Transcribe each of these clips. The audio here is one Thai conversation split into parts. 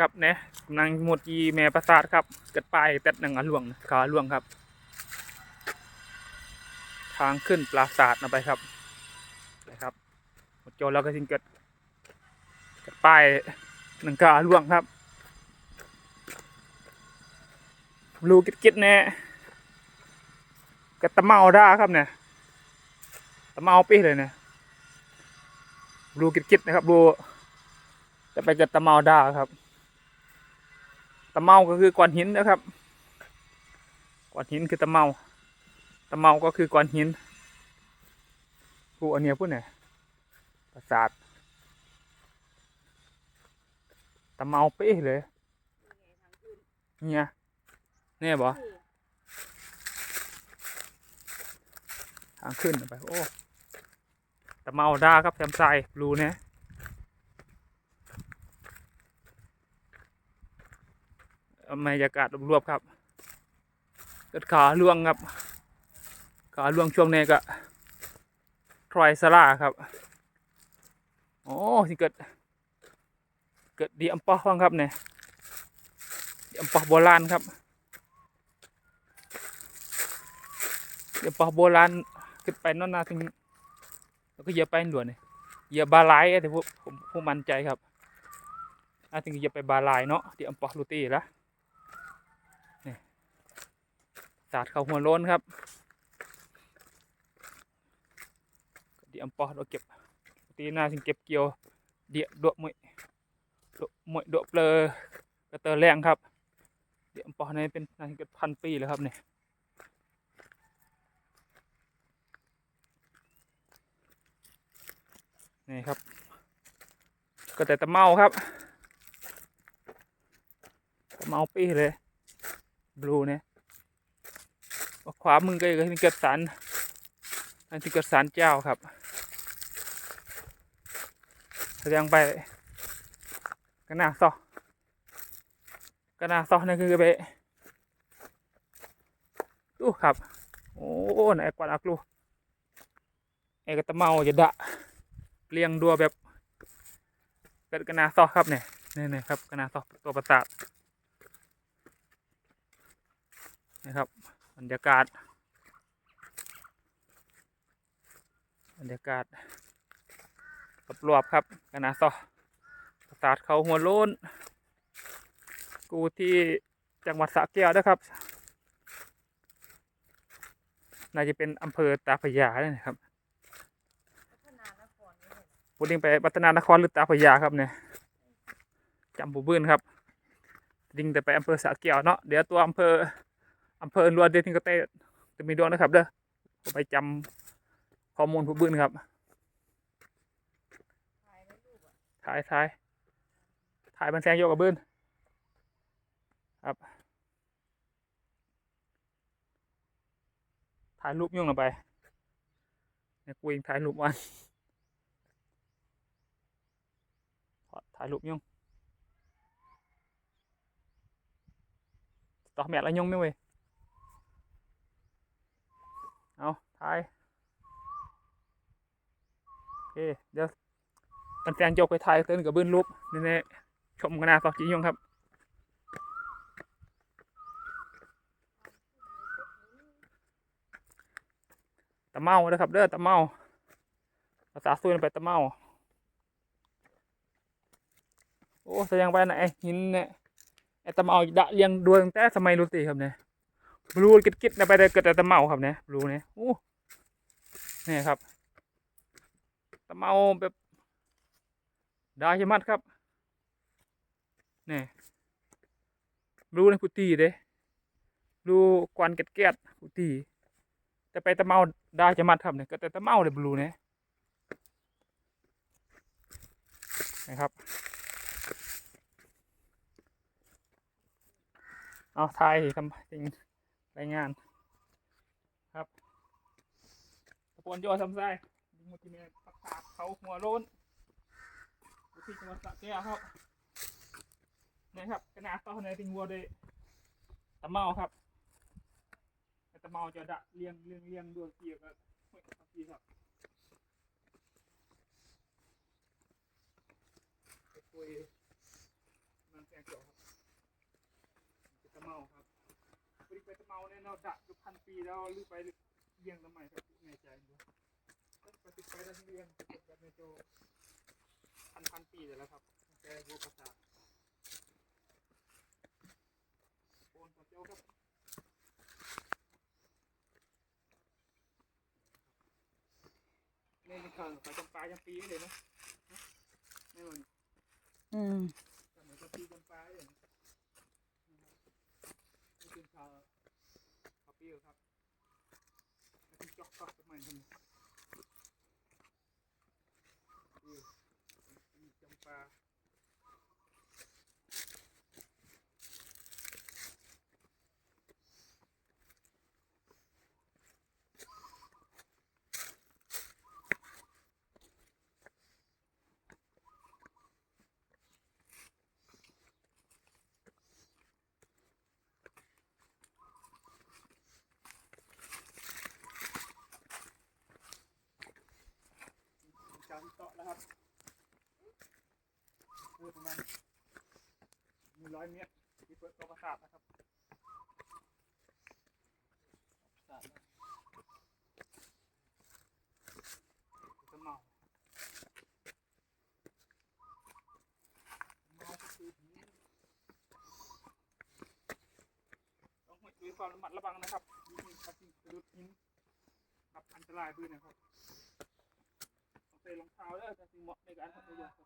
ครับเนี่ยนางหมดยีแม่ประสาทครับเกิดปลายตัดหนังอลวงขาลวงครับ ทางขึ้นปราสาทนะไปครับนะครับหมดโจแล้วก็สิงเกิดเกิดป้ายหนังขาลวงครับรูกิดกิดๆแน่กระตะเมาด้าครับเนี่ยตะเมาปีเลยเนี่ยรูกิดกิดๆนะครับรูจะไปเกิดตะเมาด้าครับะเมาก็คือก้อนหินนะครับก้อนหินคือตะเมาตะเมาก็คือก้อนหินผู้อันเนี้ยพูดเนี่ยปราสาทตะเมาเป๊ะเลยเนี่ยเนี่ยบอทางขึ้นไปโอ้ตะเมาด้าครับแซมไซรูเนี่ย บรรยากาศรวบๆครับเกิดขาล่วงครับ ขาล่วงช่วงนี้ก็ทรอยสลาครับโอ้ที่เกิด เกิดดีอัมปอฟังครับเนี่ยดีอัมปอโบราณครับดีอัมปอโบราณขึ้นไปนั่นนาถึงแล้วก็เหยียบไปด่วนเนี่ยเหยียบบาลายแต่ผมผมผมมั่นใจครับน่าถึงเหยียบไปบาลายเนาะดีอัมปอลูตี้ละนี่ สาดเข้าหัวโล้นครับ di ampah dok kep tina sing kep kio dia dok moi dok moi dok ple กระเตอแรงครับ เดี๋ยวปอนี้เป็นนานเกิดพันปีแล้วครับเนี่ยนี่ครับ ก็แต่ตะเมาครับตะเมาปีเลยบลูเนี่ย ขวามือก็ยังเกิดสันอันที่เกิดสารเจ้าครับแสดงไปก็น่าซอก็น่าซอนั่นคือไปตู้ครับ โอ้ไหนกวาดอักลูไอ้กระตะเมาจะดะเรียงดัวแบบเกิดกระนาซอครับเนี่ยนี่นครับกระนาซอตัวประสาทนะครับ รรยากาศ บรรยากาศรอบๆครับกันนะตอประสาทเขาหัวโล้น กูที่จังหวัดสระแก้วนะครับ น่าจะเป็นอำเภอตาพยาเนี่ยครับพูดดิ่งไปปัตนานครหรือตาพยาครับเนี่ยจำปูบื้นครับ ดิ่งแต่ไปอำเภอสระแก้วเนาะเดี๋ยวตัวอำเภอ อำเภอลวเดทิงกเต้จะมีดวงนะครับเด้อไปจำข้อมูลผู้บื้นครับถ่ายถ่ายถ่ายบันแซงโยกกับบื้นครับถ่ายรูปยุ่งลงไปเนี่ยกูเองถ่ายรูปวันถ่ายรูปยุ่งต่อแมทแล้วยุ่งไหมเว้ย เอาถ่ายโอเคเดี๋ยวมันแฟนจกไปถ่ายเต้นกับบื้นรูปนี่นี่ชมกันนาสอจียงครับตะเมาเด้อครับเด้อตะเมาภาษาซุยไปตะเมา โอ้แสดงไปไอ้หินเนี่ยไอตะเมาดะเลี้ยงดวงแต่สมัยรุ่นตีครับเนี่ย บลูกิดกิดนะไปได้เกิดแต่ตะเมาครับเนี่ยบลูเนี่ยโอ้นี่ครับตะเมาแบบดาชมัดครับนี่รู้ในพุตีเด้รู้กวนเกตเกตพุตีแต่ไปตะเมาดาชมัดครับเนี่ยก็แต่ตะเมาเลยบลูเนี่ยนะครับเอาทยทำจริง รายงาน ครับตะปวนโยทำไส้มุจิเมนประกาศเขาหัวโล้นอยู่ที่จังหวัดสระแก้วครับนะครับกระนาต่อในติงวัวเดตะเมาครับตะเมาจะดะเลี้ยงเลี้ยงเลี้ยงดวงเกียร์กับห้วยตะพีครับไปคุยมันแสงจบ เมาเนี่ยเราดัก อยู่พันปีแล้วลือไปเยี่ยงทำไมครับในใจดูปฏิไปดันเรียนแบบในโจพันพันปีแล้วครับแกวัวประสาทโอนต่อเจ้าครับเล่นเคิงไปจำปาจำปีเลยนะไม่หมดอืม จำเหมือนจำปีจำปาเลยนะครับนี่เป็นชาวชาวปีครับ แล้วที่จอกก็สมัยทำปีจำปา ชาวที่เกาะครับคือประมาณมีร้อยเมตรที่เปิดตัวประสาทนะครับประสาทนะจะเมาเมาก็คือผีต้องด้วยความระมัดระวังนะครับมีสิ่งขัดสิ่งสะดุดหินกับอันตรายด้วยนะครับ ใส่รองเท้าเด้วจะสิเหมาะในการทำประโยชน์ปร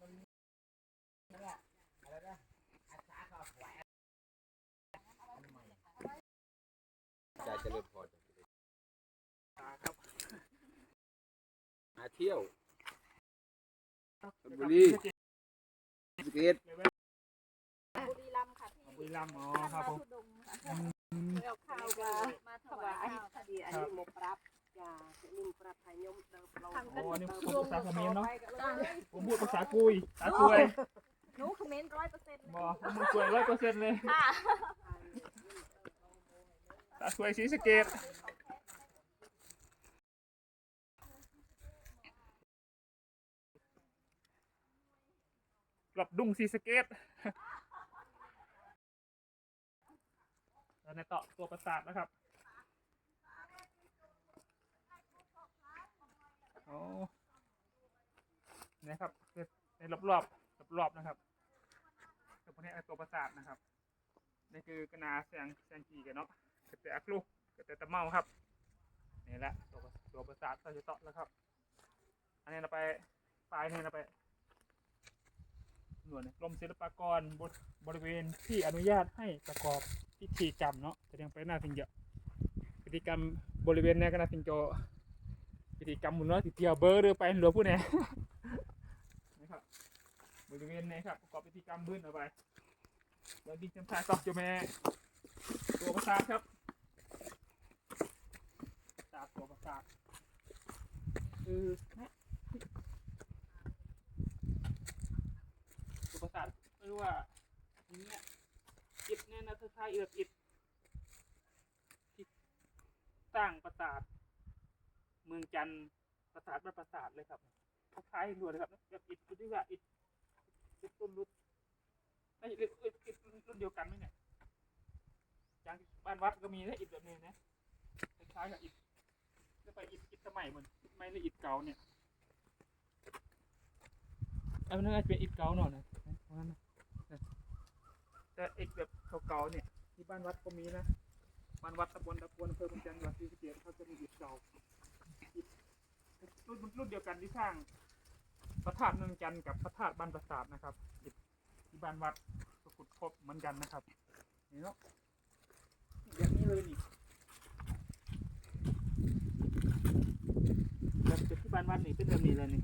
มันนั่นแหละอะไรนะอาสาก็แหวนอันใหม่ใจเริญพรครับมาเที่ยวชลบุรีสเกตบุรีรัมค่ะพี่บุรีรัมอ๋อครับผมเอาข้าวมามาถวายพอดีอันนี้หมกรับ ចាខ្ញុំប្រាប់ថាខ្ញុំដើរផ្លូវ ทำกั โอ้ น อันนี้พูดภาษาเขมรเนาะ จ้ะ ผมพูดภาษากุยภาษากุย หนูคอมเมนต์ร้อยเปอร์เซ็นต์ บอผมมือกุยร้อยเปอร์เซ็นต์เลย ค่ะ ภาษากุยศรีสะเกดกลับดุงศรีสะเกดแล้วในต่อตัวประสาทนะครับ โอ้นะครับในรอบรอบรอบรอบๆนะครับตัวพวกนี้ตัวประสาทนะครับนี่คือกระนาแสงแสงจีกันเนาะกระแตอักลูกกระแตตะเมาครับนี่แหละตัวตัวประสาทเราจะเตาะแล้วครับ อันนี้เราไปปลายนี่เราไปหน่วยกรมศิลปากรบริบริเวณที่อนุญาตให้ประกอบพิธีกรรมเนาะแสดงไปหน้าสิงเยอะพิธีกรรมบริเวณนี้ก็น่าสิงโจ พิธีกรรมมุนเนาะติเตียวเบอร์เรือไปหลวงผู้แน่นะครับบริเวณนี้ครับประกอบพิธีกรรมบื้นเอาไปเดี๋ยวดิฉันพาต่อจูแม่ตัวประสาทครับประสาตัวประสาทคือตัวประสาทไม่รู้ว่าอย่างเนี้ยอิฐเนี่ยนะคล้ายๆอิฐอิฐที่สร้างประสาท เมืองจันทร์ประสาทบ้าประสาทเลยครับคล้ายๆรวดเลยครับแบบอิฐคือที่ว่าอิฐอิฐต้นรุ่นไม่อิฐอิฐอิฐรุ่นเดียวกันไหมเนี่ยอย่างบ้านวัดก็มีนะอิฐแบบนี้นะคล้ายๆกับอิฐแล้วไปอิฐอิฐสมัยเหมือนไม่ได้อิฐเก่าเนี่ยเอาเป็นว่าจะเป็นอิฐเก่าหน่อยนะเพราะนั้นแต่อิฐแบบเก่าๆเนี่ยที่บ้านวัดก็มีนะบ้านวัดตำบลตะพวนอำเภอเมืองจันทร์จังหวัดศรีสะเกษเขาจะมีอิฐเก่า รุ่นรุ่นเดียวกันที่สร้างพระธาตุเมืองจันทร์กับพระธาตุบ้านประสาทนะครับที่บ้านวัดสกุลครบเหมือนกันนะครับนี่เนาะแบบนี้เลยนี่แบบที่บ้านวัดนี่เป็นแบบนี้เลยนี่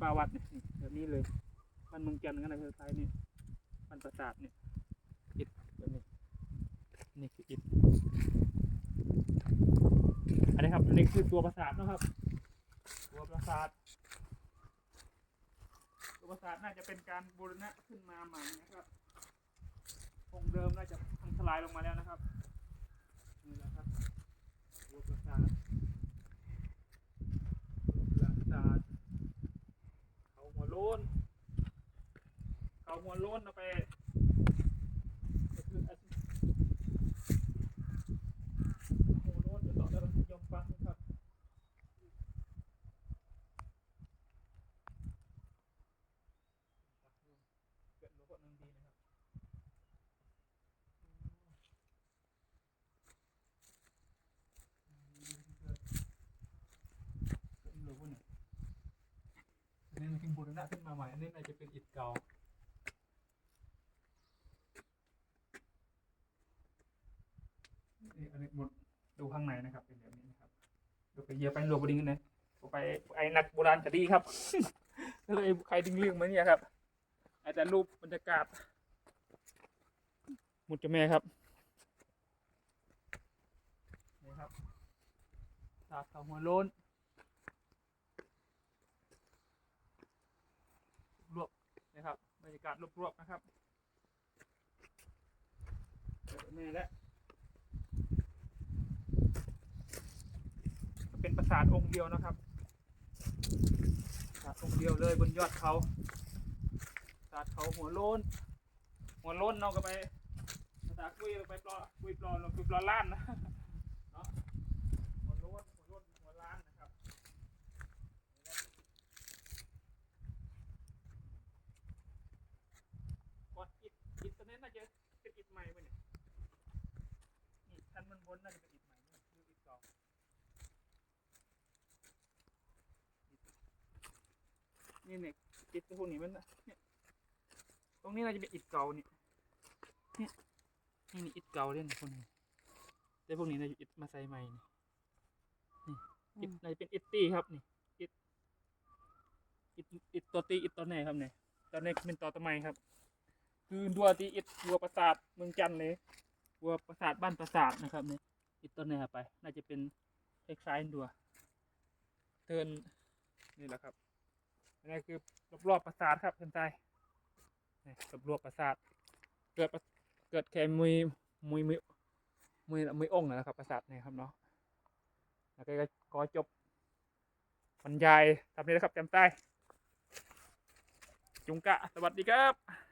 ปาวัดนี่แบบนี้เลยบ้านเมืองจันทร์กันนะคือคล้ายนี่บ้านปราสาทเนี่ยอิฐแบบนี้นี่คืออิฐ อันนี้ครับอันนี้คือตัวปราสาทนะครับ ตัวปราสาทตัวปราสาทน่าจะเป็นการบูรณะขึ้นมาใหม่นะครับองค์เดิมน่าจะพังทลายลงมาแล้วนะครับนี่แหละครับตัวปราสาทตัวปราสาทเขาหัวโล้นเขาหัวโล้นเอาไปก็คืออันหัวโล้นจะต่อแล้วยอมฟังนะครับ เกิดรู้กดนึงดีนะครับเกิดรู้ว่าเนี่ยอั นนี้มันถึงบูรณะขึ้นมาใหม่ อันนี้น่าจะเป็นอิฐเก่า นี่อันนี้หมดดูข้างในนะครับ เป็นแบบนี้นะครับดูไปเยียไปโรบดิ้งกันนะไปไอ้นักโบราณคดีครับก็เลยใครดึงเรื่องมาเนี่ยครับอาจจะรูปบรรยากาศหมุดจะแม่ครับนี่ครับตาเขาหัวโล้นรวบนะค รยากาศรวบๆนะครับเจ้าแม่แล้วเป็นปราสาทองค์เดียวนะครับปราสาทองค์เดียวเลยบนยอดเขาตัดเขาหัวโลนหัวโลนเราก็ไปภาษาคุยไปปลอคุยปลอเราคุยปลอล้านนะ เนาะหัวโล้นหัวโล้นหัวล้านนะครับก่อนอิดอิดตัวนี้น่าจะเป็นอิดใหม่ไปเนี่ยนี่ชั้นมันบนน่าจะเป็นอิดใหม่เนี่ยหรืออิดเก่า นี่เนี่ยอิดตัวพวกนี้มันน่ะเนี่ยตรงนี้น่าจะเป็นอิฐเก่านี่เนี่ยนี่นี่อิฐเก่าเล่นคนนี้แต่พวกนี้น่าจะอิฐมาใส่ใหม่นี่นี่อิฐน่าจะเป็นอิฐตีครับนี่อิฐอิฐอิฐตัวตีอิฐตัวไหนครับเนี่ยตัวนี้เป็นตัวตะไมครับ คือตัวตีอิฐวัวปราสาทเมืองจันทร์เลยวัวปราสาทบ้านปราสาทนะครับเนี่ยอิฐตัวไหนไป น่าจะเป็นคล้ายๆดัวเทินนี่แหละครับ อันนี้คือรอบๆปราสาทครับท่านใจรอบรวบประสาท เกิดเกิดแค่มุยมุยมุยมุยมุยองค์นั่แหละครับ ประสาทนี่ครับเนาะแล้วก็ขอจบบรรยายทำนี้นะครับจำใต้จุงกะ สวัสดีครับ